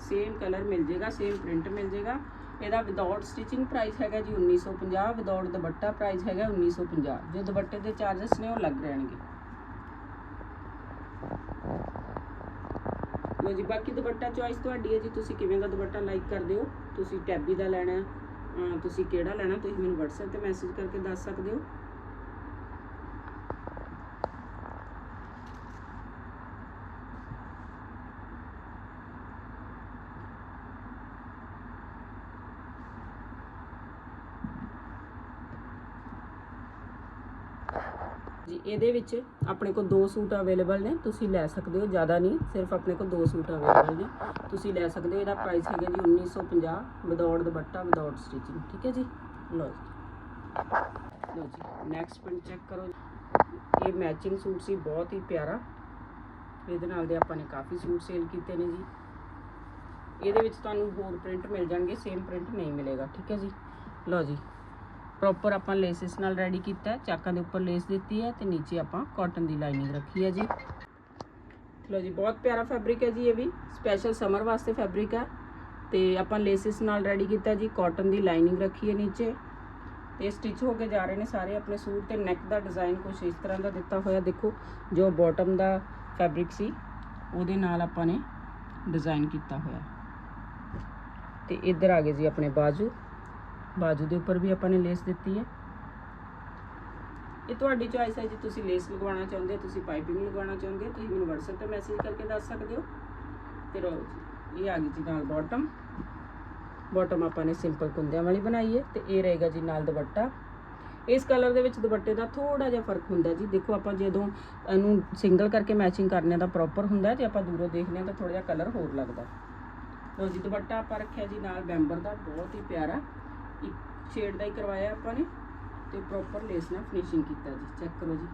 ਸੇਮ ਕਲਰ ਮਿਲ ਜਾਏਗਾ ਸੇਮ ਪ੍ਰਿੰਟ ਮਿਲ ਜਾਏਗਾ। ਇਹਦਾ ਵਿਦਆਊਟ ਸਟਿਚਿੰਗ ਪ੍ਰਾਈਸ ਹੈਗਾ ਜੀ 1950 ਵਿਦਆਊਟ ਦੁਪੱਟਾ ਪ੍ਰਾਈਸ ਹੈਗਾ 1950 ਜੋ ਦੁਪੱਟੇ ਦੇ ਚਾਰजेस ਨੇ ਉਹ ਲੱਗ ਰਹਿਣਗੇ। ਲੋ ਜੀ, ਬਾਕੀ ਦੁਪੱਟਾ ਚੋਇਸ ਤੁਹਾਡੀ ਹੈ ਜੀ, ਤੁਸੀਂ ਕਿਵੇਂ ਦਾ ਦੁਪੱਟਾ ਲਾਈਕ ਕਰਦੇ ਹੋ? ਤੁਸੀਂ ਟੈਬੀ ਦਾ ਲੈਣਾ ਤੁਸੀਂ ਕਿਹੜਾ ਲੈਣਾ ਤੁਸੀਂ ਮੈਨੂੰ WhatsApp ਤੇ ਮੈਸੇਜ ਕਰਕੇ ਦੱਸ ਸਕਦੇ ਹੋ। ਇਹਦੇ ਵਿੱਚ ਆਪਣੇ ਕੋਲ ਦੋ ਸੂਟ ਅਵੇਲੇਬਲ ਨੇ, ਤੁਸੀਂ ਲੈ ਸਕਦੇ ਹੋ, ਜ਼ਿਆਦਾ ਨਹੀਂ, ਸਿਰਫ ਆਪਣੇ ਕੋਲ ਦੋ ਸੂਟ ਅਵੇਲੇਬਲ ਨੇ। ਤੁਸੀਂ ਲੈ ਸਕਦੇ ਹੋ, ਇਹਦਾ ਪ੍ਰਾਈਸ ਹੈਗਾ ਜੀ 1950 ਵਿਦਆਊਟ ਦੁਪੱਟਾ, ਵਿਦਆਊਟ ਸਟਿਚਿੰਗ ਠੀਕ ਹੈ ਜੀ? ਲਓ ਜੀ। ਲਓ ਜੀ ਨੈਕਸਟ ਪ੍ਰਿੰਟ ਚੈੱਕ ਕਰੋ ਇਹ ਮੈਚਿੰਗ ਸੂਟ ਸੀ, ਬਹੁਤ ਹੀ ਪਿਆਰਾ। ਇਹਦੇ ਨਾਲ ਦੇ ਆਪਾਂ ਨੇ ਕਾਫੀ ਸੂਟ ਸੇਲ ਕੀਤੇ ਨੇ ਜੀ। ਇਹਦੇ ਵਿੱਚ ਤੁਹਾਨੂੰ ਹੋਰ ਪ੍ਰਿੰਟ ਮਿਲ ਜਾਣਗੇ ਸੇਮ ਪ੍ਰਿੰਟ ਨਹੀਂ ਮਿਲੇਗਾ, ਠੀਕ ਹੈ ਜੀ? ਲਓ ਜੀ। ਪ੍ਰੋਪਰ ਆਪਾਂ ਲੇਸਿਸ ਨਾਲ ਰੈਡੀ ਕੀਤਾ ਚਾਕਾਂ ਦੇ ਉੱਪਰ ਲੇਸ ਦਿੱਤੀ ਹੈ ਤੇ ਨੀਚੇ ਆਪਾਂ ਕਾਟਨ ਦੀ ਲਾਈਨਿੰਗ ਰੱਖੀ ਹੈ ਜੀ। ਲਓ ਜੀ, ਬਹੁਤ ਪਿਆਰਾ ਫੈਬਰਿਕ ਹੈ ਜੀ ਇਹ ਵੀ। ਸਪੈਸ਼ਲ ਸਮਰ ਵਾਸਤੇ ਫੈਬਰਿਕ ਹੈ ਤੇ ਆਪਾਂ ਲੇਸਿਸ ਨਾਲ ਰੈਡੀ ਕੀਤਾ ਜੀ ਕਾਟਨ ਦੀ ਲਾਈਨਿੰਗ ਰੱਖੀ ਹੈ ਨੀਚੇ। ਤੇ ਸਟਿਚ ਹੋ ਕੇ ਜਾ ਰਹੇ ਨੇ ਸਾਰੇ ਆਪਣੇ ਸੂਟ ਤੇ ਨੈਕ ਦਾ ਡਿਜ਼ਾਈਨ ਕੁਝ ਇਸ ਤਰ੍ਹਾਂ ਦਾ ਦਿੱਤਾ ਹੋਇਆ। ਦੇਖੋ, ਜੋ ਬਾਟਮ ਦਾ ਫੈਬਰਿਕ ਸੀ, ਉਹਦੇ ਨਾਲ ਆਪਾਂ ਨੇ ਡਿਜ਼ਾਈਨ ਕੀਤਾ ਹੋਇਆ। ਤੇ ਇੱਧਰ ਆ ਗਏ ਜੀ ਆਪਣੇ ਬਾਜੂ। ਬਾਜੂ ਦੇ ਉੱਪਰ ਵੀ ਆਪਾਂ ਨੇ ਲੇਸ ਦਿੱਤੀ ਹੈ। ਇਹ ਤੁਹਾਡੀ ਚੋਇਸ ਹੈ ਜੀ। ਤੁਸੀਂ ਲੇਸ ਲਗਵਾਉਣਾ ਚਾਹੁੰਦੇ ਹੋ, ਤੁਸੀਂ ਪਾਈਪਿੰਗ ਲਗਵਾਉਣਾ ਚਾਹੁੰਦੇ ਹੋ, ਤੁਸੀਂ ਮੈਨੂੰ WhatsApp ਤੇ ਮੈਸੇਜ ਕਰਕੇ ਦੱਸ ਸਕਦੇ ਹੋ। ਤੇ ਰੋ ਇਹ ਆ ਗਈ ਜੀ ਨਾਲ ਬਾਟਮ ਬਾਟਮ ਆਪਾਂ ਨੇ ਸਿੰਪਲ ਕੁੰਦਿਆਂ ਵਾਲੀ ਬਣਾਈ ਹੈ ਤੇ ਇਹ ਰਹੇਗਾ ਜੀ ਨਾਲ ਦੁਪੱਟਾ। ਇਸ ਕਲਰ ਦੇ ਵਿੱਚ ਦੁਪੱਟੇ ਦਾ ਥੋੜਾ ਜਿਹਾ ਫ਼ਰਕ ਹੁੰਦਾ ਜੀ। ਦੇਖੋ ਆਪਾਂ ਜਦੋਂ ਇਹਨੂੰ ਸਿੰਗਲ ਕਰਕੇ ਮੈਚਿੰਗ ਕਰਨੇ ਦਾ ਪ੍ਰੋਪਰ ਹੁੰਦਾ ਜੇ ਆਪਾਂ ਦੂਰੋਂ ਦੇਖਦੇ ਹਾਂ ਤਾਂ ਥੋੜਾ ਜਿਹਾ ਕਲਰ ਹੋਰ ਲੱਗਦਾ ਲੋ ਜੀ, ਦੁਪੱਟਾ ਆਪਾਂ ਰੱਖਿਆ ਜੀ ਨਾਲ ਬੈਂਬਰ ਦਾ। ਬਹੁਤ ਹੀ ਪਿਆਰਾ। ਇੱਕ ਸ਼ੇਡ ਦਾ ਹੀ ਕਰਵਾਇਆ ਆਪਾਂ ਨੇ ਤੇ ਪ੍ਰੋਪਰ ਲੇਸ ਨਾਲ ਫਿਨਿਸ਼ਿੰਗ ਕੀਤਾ ਜੀ ਚੈੱਕ ਕਰੋ ਜੀ।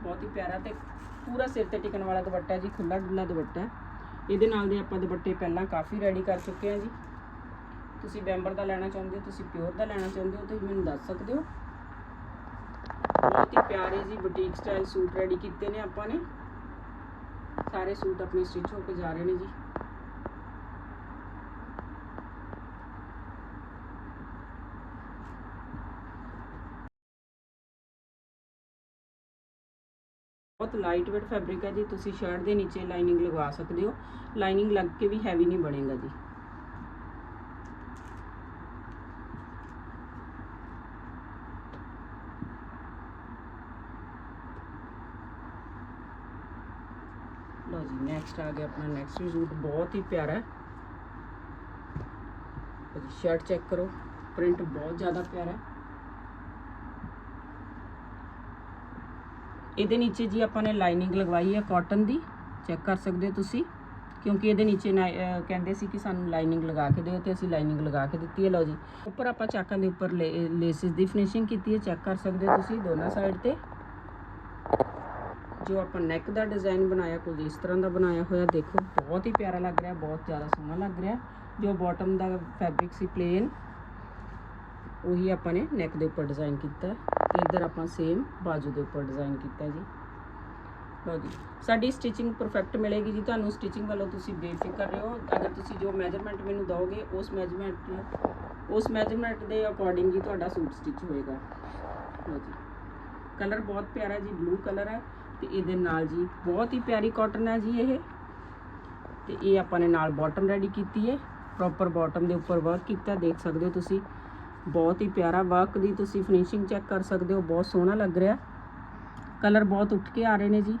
ਬਹੁਤ ਹੀ ਪਿਆਰਾ ਤੇ ਪੂਰਾ ਸਿਰ ਤੇ ਟਿਕਣ ਵਾਲਾ ਦੁਪੱਟਾ ਜੀ ਖੁੱਲਾ ਡੁੱਲਾ ਦੁਪੱਟਾ। ਇਹਦੇ ਨਾਲ ਦੇ ਆਪਾਂ ਦੁਪੱਟੇ ਪਹਿਲਾਂ ਕਾਫੀ ਰੈਡੀ ਕਰ ਚੁੱਕੇ ਹਾਂ ਜੀ। ਤੁਸੀਂ ਬੈਂਬਰ ਦਾ ਲੈਣਾ ਚਾਹੁੰਦੇ ਹੋ, ਤੁਸੀਂ ਪਿਓਰ ਦਾ ਲੈਣਾ ਚਾਹੁੰਦੇ ਹੋ, ਤੁਸੀਂ ਮੈਨੂੰ ਦੱਸ ਸਕਦੇ ਹੋ। ਬਹੁਤ ਹੀ ਪਿਆਰੇ ਜੀ ਬੁਟੀਕ ਸਟਾਈਲ ਸੂਟ ਰੈਡੀ ਕੀਤੇ ਨੇ ਆਪਾਂ ਨੇ। ਸਾਰੇ ਸੂਟ ਆਪਣੇ ਸਟਿਚ ਹੋ ਕੇ ਜਾ ਰਹੇ ਨੇ ਜੀ। ਬਹੁਤ ਲਾਈਟ ਵੇਟ ਫੈਬਰਿਕ ਹੈ ਜੀ, ਤੁਸੀਂ ਸ਼ਰਟ ਦੇ ਨੀਚੇ ਲਾਈਨਿੰਗ ਲਗਵਾ ਸਕਦੇ ਹੋ। ਲਾਈਨਿੰਗ ਲੱਗ ਕੇ ਵੀ ਹੈਵੀ ਨਹੀਂ ਬਣੇਗਾ ਜੀ। ਲਓ ਜੀ ਨੈਕਸਟ ਆ ਗਿਆ ਆਪਣਾ ਨੈਕਸਟ ਸੂਟ, ਬਹੁਤ ਹੀ ਪਿਆਰਾ ਹੈ। ਸ਼ਰਟ ਚੈੱਕ ਕਰੋ ਪ੍ਰਿੰਟ ਬਹੁਤ ਜ਼ਿਆਦਾ ਪਿਆਰਾ ਹੈ। ਇਹਦੇ ਨੀਚੇ ਜੀ ਆਪਾਂ ਨੇ ਲਾਈਨਿੰਗ ਲਗਵਾਈ ਹੈ ਕਾਟਨ ਦੀ। ਚੈੱਕ ਕਰ ਸਕਦੇ ਹੋ ਤੁਸੀਂ। ਕਿਉਂਕਿ ਇਹਦੇ ਨੀਚੇ ਨਾ- ਕਹਿੰਦੇ ਸੀ ਕਿ ਸਾਨੂੰ ਲਾਈਨਿੰਗ ਲਗਾ ਕੇ ਦਿਓ ਤੇ ਅਸੀਂ ਲਾਈਨਿੰਗ ਲਗਾ ਕੇ ਦਿੱਤੀ ਹੈ। ਲਓ ਜੀ। ਉੱਪਰ ਆਪਾਂ ਚਾਕਾਂ ਦੇ ਉੱਪਰ ਲੇਸਿਸ ਦੀ ਫਿਨਿਸ਼ਿੰਗ ਕੀਤੀ ਹੈ। ਚੈੱਕ ਕਰ ਸਕਦੇ ਹੋ ਤੁਸੀਂ ਦੋਨਾਂ ਸਾਈਡ ਤੇ। ਜੋ ਆਪਾਂ ਨੈਕ ਦਾ ਡਿਜ਼ਾਈਨ ਬਣਾਇਆ, ਕੁਝ ਇਸ ਤਰ੍ਹਾਂ ਦਾ ਬਣਾਇਆ ਹੋਇਆ, ਦੇਖੋ, ਬਹੁਤ ਹੀ ਪਿਆਰਾ ਲੱਗ ਰਿਹਾ, ਬਹੁਤ ਜ਼ਿਆਦਾ ਸੋਹਣਾ ਲੱਗ ਰਿਹਾ। ਜੋ ਬਾਟਮ ਦਾ ਫੈਬਰਿਕ ਸੀ ਪਲੇਨ ਉਹੀ ਆਪਾਂ ਨੇ ਨੈਕ ਦੇ ਉੱਪਰ ਡਿਜ਼ਾਈਨ ਕੀਤਾ ਹੈ ਤੇ ਇੱਧਰ ਆਪਾਂ ਸੇਮ ਬਾਜੂ ਦੇ ਉੱਪਰ ਡਿਜ਼ਾਈਨ ਕੀਤਾ ਜੀ। ਲਓ ਜੀ, ਸਾਡੀ ਸਟਿਚਿੰਗ ਪਰਫੈਕਟ ਮਿਲੇਗੀ ਜੀ। ਤੁਹਾਨੂੰ ਸਟਿਚਿੰਗ ਵੱਲੋਂ ਤੁਸੀਂ ਬੇਫਿਕਰ ਰਹੋ। ਅਗਰ ਤੁਸੀਂ ਜੋ ਮੈਜਰਮੈਂਟ ਮੈਨੂੰ ਦਿਓਗੇ, ਉਸ ਮੈਜਰਮੈਂਟ ਉਸ ਮੈਜਰਮੈਂਟ ਦੇ ਅਕੋਰਡਿੰਗ ਹੀ ਤੁਹਾਡਾ ਸੂਟ ਸਟਿਚ ਹੋਏਗਾ। ਲਓ ਜੀ ਕਲਰ ਬਹੁਤ ਪਿਆਰਾ ਜੀ ਬਲੂ ਕਲਰ ਹੈ। ਤੇ ਇਹਦੇ ਨਾਲ ਜੀ ਬਹੁਤ ਹੀ ਪਿਆਰੀ ਕਾਟਨ ਹੈ ਜੀ ਇਹ। ਤੇ ਇਹ ਆਪਾਂ ਨੇ ਨਾਲ ਬਾਟਮ ਰੈਡੀ ਕੀਤੀ ਹੈ। ਪ੍ਰੋਪਰ ਬਾਟਮ ਦੇ ਉੱਪਰ ਵਰਕ ਕੀਤਾ। ਦੇਖ ਸਕਦੇ ਹੋ ਤੁਸੀਂ। ਬਹੁਤ ਹੀ ਪਿਆਰਾ ਵਰਕ ਦੀ ਤੁਸੀਂ ਫਿਨਿਸ਼ਿੰਗ ਚੈੱਕ ਕਰ ਸਕਦੇ ਹੋ, ਬਹੁਤ ਸੋਹਣਾ ਲੱਗ ਰਿਹਾ। ਕਲਰ ਬਹੁਤ ਉੱਠ ਕੇ ਆ ਰਹੇ ਨੇ ਜੀ।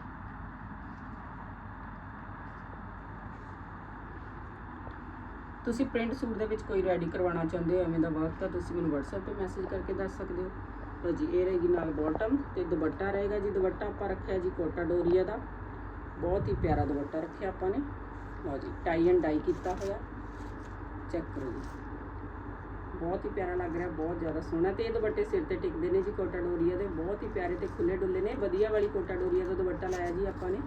ਤੁਸੀਂ ਪ੍ਰਿੰਟ ਸੂਟ ਦੇ ਵਿੱਚ ਕੋਈ ਰੈਡੀ ਕਰਵਾਉਣਾ ਚਾਹੁੰਦੇ ਹੋ, ਐਵੇਂ ਦਾ ਵਰਕ ਤਾਂ ਤੁਸੀਂ ਮੈਨੂੰ WhatsApp ਤੇ ਮੈਸੇਜ ਕਰਕੇ ਦੱਸ ਸਕਦੇ ਹੋ। ਲਓ ਜੀ, ਇਹ ਰਹੇਗੀ ਨਾਲ ਬਾਟਮ ਤੇ ਦੁਪੱਟਾ ਰਹੇਗਾ ਜੀ, ਦੁਪੱਟਾ ਆਪਾਂ ਰੱਖਿਆ ਜੀ ਕੋਟਾ ਡੋਰੀਆ ਦਾ। ਬਹੁਤ ਹੀ ਪਿਆਰਾ ਦੁਪੱਟਾ ਰੱਖਿਆ ਆਪਾਂ ਨੇ। ਲਓ ਜੀ ਟਾਈ ਐਂਡ ਡਾਈ ਕੀਤਾ ਹੋਇਆ। ਚੈੱਕ ਕਰੋ ਜੀ। ਬਹੁਤ ਹੀ ਪਿਆਰਾ ਲੱਗ ਰਿਹਾ, ਬਹੁਤ ਜ਼ਿਆਦਾ ਸੋਹਣਾ ਤੇ ਇਹ ਦੁਪੱਟੇ ਸਿਰ ਤੇ ਟਿਕਦੇ ਨੇ ਜੀ ਕੋਟਾ ਡੋਰੀਆ ਦੇ, ਬਹੁਤ ਹੀ ਪਿਆਰੇ ਤੇ ਖੁੱਲੇ ਡੁੱਲੇ ਨੇ, ਵਧੀਆ ਵਾਲੀ ਕੋਟਾ ਡੋਰੀਆ ਦਾ ਦੁਪੱਟਾ ਲਾਇਆ ਜੀ ਆਪਾਂ ਨੇ।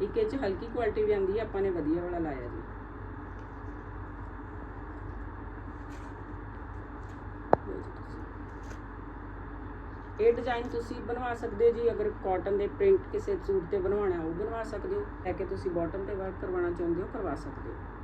ਇੱਕ ਇਹ 'ਚ ਹਲਕੀ ਕੁਆਲਿਟੀ ਵੀ ਆਉਂਦੀ ਹੈ, ਆਪਾਂ ਨੇ ਵਧੀਆ ਵਾਲਾ ਲਾਇਆ ਜੀ। ਇਹ ਡਿਜ਼ਾਈਨ ਤੁਸੀਂ ਬਣਵਾ ਸਕਦੇ ਹੋ ਜੀ, ਅਗਰ ਕਾਟਨ ਦੇ ਪ੍ਰਿੰਟ ਕਿਸੇ ਸੂਟ ਤੇ ਬਣਵਾਉਣਾ ਉਹ ਬਣਵਾ ਸਕਦੇ ਹੋ। ਲੈ ਕੇ ਤੁਸੀਂ ਬਾਟਮ ਤੇ ਵਰਕ ਕਰਵਾਉਣਾ ਚਾਹੁੰਦੇ ਹੋ, ਕਰਵਾ ਸਕਦੇ ਹੋ।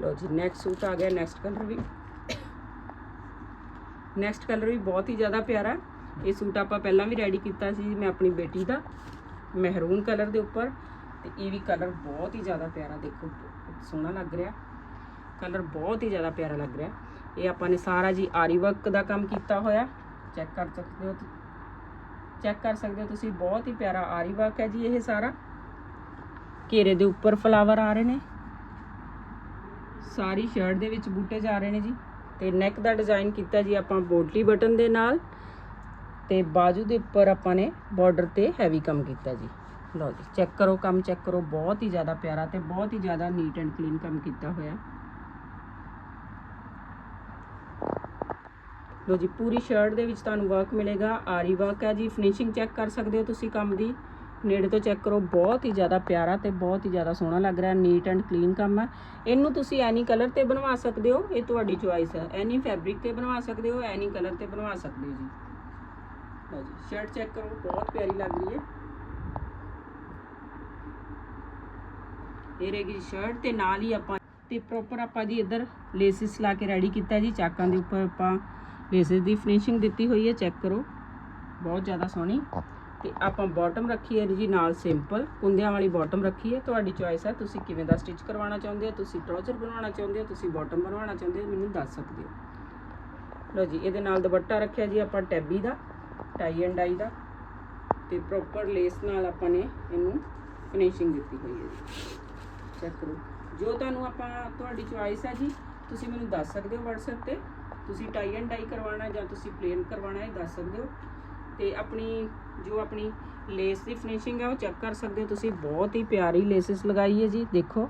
ਲਓ ਜੀ ਨੈਕਸਟ ਸੂਟ ਆ ਗਿਆ ਨੈਕਸਟ ਕਲਰ ਵੀ। ਨੈਕਸਟ ਕਲਰ ਵੀ ਬਹੁਤ ਹੀ ਜ਼ਿਆਦਾ ਪਿਆਰਾ। ਇਹ ਸੂਟ ਆਪਾਂ ਪਹਿਲਾਂ ਵੀ ਰੈਡੀ ਕੀਤਾ ਸੀ ਮੈਂ ਆਪਣੀ ਬੇਟੀ ਦਾ, ਮਹਿਰੂਨ ਕਲਰ ਦੇ ਉੱਪਰ। ਤੇ ਇਹ ਵੀ ਕਲਰ ਬਹੁਤ ਹੀ ਜ਼ਿਆਦਾ ਪਿਆਰਾ, ਦੇਖੋ, ਸੋਹਣਾ ਲੱਗ ਰਿਹਾ। ਕਲਰ ਬਹੁਤ ਹੀ ਜ਼ਿਆਦਾ ਪਿਆਰਾ ਲੱਗ ਰਿਹਾ। ਇਹ ਆਪਾਂ ਨੇ ਸਾਰਾ ਜੀ ਆਰੀ ਵਰਕ ਦਾ ਕੰਮ ਕੀਤਾ ਹੋਇਆ। ਚੈੱਕ ਕਰ ਸਕਦੇ ਹੋ ਚੈੱਕ ਕਰ ਸਕਦੇ ਹੋ ਤੁਸੀਂ, ਬਹੁਤ ਹੀ ਪਿਆਰਾ ਆਰੀ ਵਰਕ ਹੈ ਜੀ ਇਹ ਸਾਰਾ। ਘੇਰੇ ਦੇ ਉੱਪਰ ਫਲਾਵਰ ਆ ਰਹੇ ਨੇ। ਸਾਰੀ ਸ਼ਰਟ ਦੇ ਵਿੱਚ ਬੂਟੇ ਜਾ ਰਹੇ ਨੇ ਜੀ। ਤੇ ਨੈਕ ਦਾ ਡਿਜ਼ਾਈਨ ਕੀਤਾ ਜੀ ਆਪਾਂ ਬੋਟਲੀ ਬਟਨ ਦੇ ਨਾਲ। ਤੇ ਬਾਜੂ ਦੇ ਉੱਪਰ ਆਪਾਂ ਨੇ ਬਾਰਡਰ ਤੇ ਹੈਵੀ ਕੰਮ ਕੀਤਾ ਜੀ। ਲਓ ਜੀ ਚੈੱਕ ਕਰੋ, ਕੰਮ ਚੈੱਕ ਕਰੋ। ਬਹੁਤ ਹੀ ਜ਼ਿਆਦਾ ਪਿਆਰਾ ਤੇ ਬਹੁਤ ਹੀ ਜ਼ਿਆਦਾ ਨੀਟ ਐਂਡ ਕਲੀਨ ਕੰਮ ਕੀਤਾ ਹੋਇਆ। ਲੋ ਜੀ, ਪੂਰੀ ਸ਼ਰਟ ਦੇ ਵਿੱਚ ਤੁਹਾਨੂੰ ਵਰਕ ਮਿਲੇਗਾ। ਆਰੀ ਵਰਕ ਹੈ ਜੀ। ਫਿਨਿਸ਼ਿੰਗ ਚੈੱਕ ਕਰ ਸਕਦੇ ਹੋ ਤੁਸੀਂ ਕੰਮ ਦੀ। ਨੇੜੇ ਤੋਂ ਚੈੱਕ ਕਰੋ, ਬਹੁਤ ਹੀ ਜ਼ਿਆਦਾ ਪਿਆਰਾ ਤੇ ਬਹੁਤ ਹੀ ਜ਼ਿਆਦਾ ਸੋਹਣਾ ਲੱਗ ਰਿਹਾ ਨੀਟ ਐਂਡ ਕਲੀਨ ਕੰਮ ਹੈ ਇਹਨੂੰ ਤੁਸੀਂ ਐਨੀ ਕਲਰ ਤੇ ਬਣਵਾ ਸਕਦੇ ਹੋ, ਇਹ ਤੁਹਾਡੀ ਚੁਆਇਸ ਹੈ ਐਨੀ ਫੈਬਰਿਕ ਤੇ ਬਣਵਾ ਸਕਦੇ ਹੋ, ਐਨੀ ਕਲਰ ਤੇ ਬਣਵਾ ਸਕਦੇ ਹੋ ਜੀ। ਲਓ ਜੀ ਸ਼ਰਟ ਚੈੱਕ ਕਰੋ, ਬਹੁਤ ਪਿਆਰੀ ਲੱਗ ਰਹੀ ਹੈ। ਇਹ ਰਹੇਗੀ ਸ਼ਰਟ ਤੇ ਨਾਲ ਹੀ ਆਪਾਂ, ਤੇ ਪ੍ਰੋਪਰ ਆਪਾਂ ਜੀ ਇੱਧਰ ਲੇਸਿਸ ਲਾ ਕੇ ਰੈਡੀ ਕੀਤਾ ਜੀ, ਚਾਕਾਂ ਦੇ ਉੱਪਰ ਆਪਾਂ ਲੇਸਿਸ ਦੀ ਫਿਨਿਸ਼ਿੰਗ ਦਿੱਤੀ ਹੋਈ ਹੈ ਚੈੱਕ ਕਰੋ। ਬਹੁਤ ਜ਼ਿਆਦਾ ਸੋਹਣੀ। ਤੇ ਆਪਾਂ ਬਾਟਮ ਰੱਖੀ ਹੈ ਜੀ ਨਾਲ ਸਿੰਪਲ ਕੁੰਦਿਆਂ ਵਾਲੀ ਬਾਟਮ ਰੱਖੀ ਹੈ ਤੁਹਾਡੀ ਚੁਆਇਸ ਹੈ, ਤੁਸੀਂ ਕਿਵੇਂ ਦਾ ਸਟਿਚ ਕਰਵਾਉਣਾ ਚਾਹੁੰਦੇ ਹੋ, ਤੁਸੀਂ ਟਰਾਊਜ਼ਰ ਬਣਾਉਣਾ ਚਾਹੁੰਦੇ ਹੋ, ਤੁਸੀਂ ਬਾਟਮ ਬਣਵਾਉਣਾ ਚਾਹੁੰਦੇ ਹੋ, ਮੈਨੂੰ ਦੱਸ ਸਕਦੇ ਹੋ। ਲਓ ਜੀ, ਇਹਦੇ ਨਾਲ ਦੁਪੱਟਾ ਰੱਖਿਆ ਜੀ ਆਪਾਂ ਟੈਬੀ ਦਾ ਟਾਈ ਐਂਡ ਡਾਈ ਦਾ ਤੇ ਪ੍ਰੋਪਰ ਲੇਸ ਨਾਲ ਆਪਾਂ ਨੇ ਇਹਨੂੰ ਫਿਨਿਸ਼ਿੰਗ ਦਿੱਤੀ ਹੋਈ ਹੈ ਜੀ। ਚੈੱਕ ਕਰੋ। ਜੋ ਤੁਹਾਨੂੰ ਆਪਾਂ ਤੁਹਾਡੀ ਚੁਆਇਸ ਹੈ ਜੀ, ਤੁਸੀਂ ਮੈਨੂੰ ਦੱਸ ਸਕਦੇ ਹੋ WhatsApp ਤੇ। ਤੁਸੀਂ ਟਾਈ ਐਂਡ ਡਾਈ ਕਰਵਾਉਣਾ ਜਾਂ ਤੁਸੀਂ ਪਲੇਨ ਕਰਵਾਉਣਾ ਹੈ ਦੱਸ ਸਕਦੇ ਹੋ। ਤੇ ਆਪਣੀ ਜੋ ਆਪਣੀ ਲੇਸ ਦੀ ਫਿਨਿਸ਼ਿੰਗ ਹੈ ਉਹ ਚੈੱਕ ਕਰ ਸਕਦੇ ਹੋ ਤੁਸੀਂ। ਬਹੁਤ ਹੀ ਪਿਆਰੀ ਲੇਸਿਸ ਲਗਾਈ ਹੈ ਜੀ। ਦੇਖੋ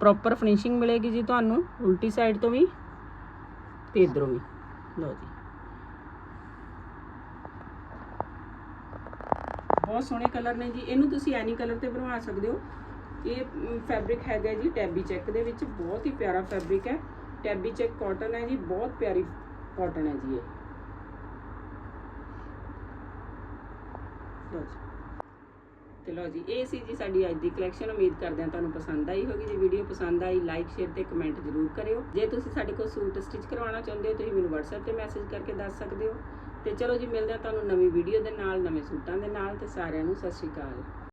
ਪ੍ਰੋਪਰ ਫਿਨਿਸ਼ਿੰਗ ਮਿਲੇਗੀ ਜੀ ਤੁਹਾਨੂੰ। ਉਲਟੀ ਸਾਈਡ ਤੋਂ ਵੀ ਤੇ ਇਧਰੋਂ ਵੀ। ਲਓ ਜੀ। ਬਹੁਤ ਸੋਹਣੇ ਕਲਰ ਨੇ ਜੀ। ਇਹਨੂੰ ਤੁਸੀਂ ਐਨੀ ਕਲਰ ਤੇ ਬਣਵਾ ਸਕਦੇ ਹੋ। ਇਹ ਫੈਬਰਿਕ ਹੈਗਾ ਜੀ ਟੈਬੀ ਚੈੱਕ ਦੇ ਵਿੱਚ। ਬਹੁਤ ਹੀ ਪਿਆਰਾ ਫੈਬਰਿਕ ਹੈ। ਟੈਬੀ ਚੈੱਕ ਕਾਟਨ ਹੈ ਜੀ। ਬਹੁਤ ਪਿਆਰੀ ਕਾਟਨ ਹੈ ਜੀ ਇਹ ਲਓ ਜੀ ਤੇ ਲਓ ਜੀ, ਇਹ ਸੀ ਜੀ ਸਾਡੀ ਅੱਜ ਦੀ ਕਲੈਕਸ਼ਨ ਉਮੀਦ ਕਰਦੇ ਹਾਂ ਤੁਹਾਨੂੰ ਪਸੰਦ ਆਈ ਹੋਗੀ ਜੇ ਵੀਡੀਓ ਪਸੰਦ ਆਈ ਲਾਈਕ ਸ਼ੇਅਰ ਤੇ ਕਮੈਂਟ ਜ਼ਰੂਰ ਕਰਿਓ। ਜੇ ਤੁਸੀਂ ਸਾਡੇ ਕੋਲ ਸੂਟ ਸਟਿਚ ਕਰਵਾਉਣਾ ਚਾਹੁੰਦੇ ਹੋ, ਤੁਸੀਂ ਮੈਨੂੰ WhatsApp ਤੇ ਮੈਸੇਜ ਕਰਕੇ ਦੱਸ ਸਕਦੇ ਹੋ। ਤੇ ਚਲੋ ਜੀ, ਮਿਲਦੇ ਹਾਂ ਤੁਹਾਨੂੰ ਨਵੀਂ ਵੀਡੀਓ ਦੇ ਨਾਲ, ਨਵੇਂ ਸੂਟਾਂ ਦੇ ਨਾਲ। ਤੇ ਸਾਰਿਆਂ ਨੂੰ ਸਤਿ ਸ਼੍ਰੀ ਅਕਾਲ।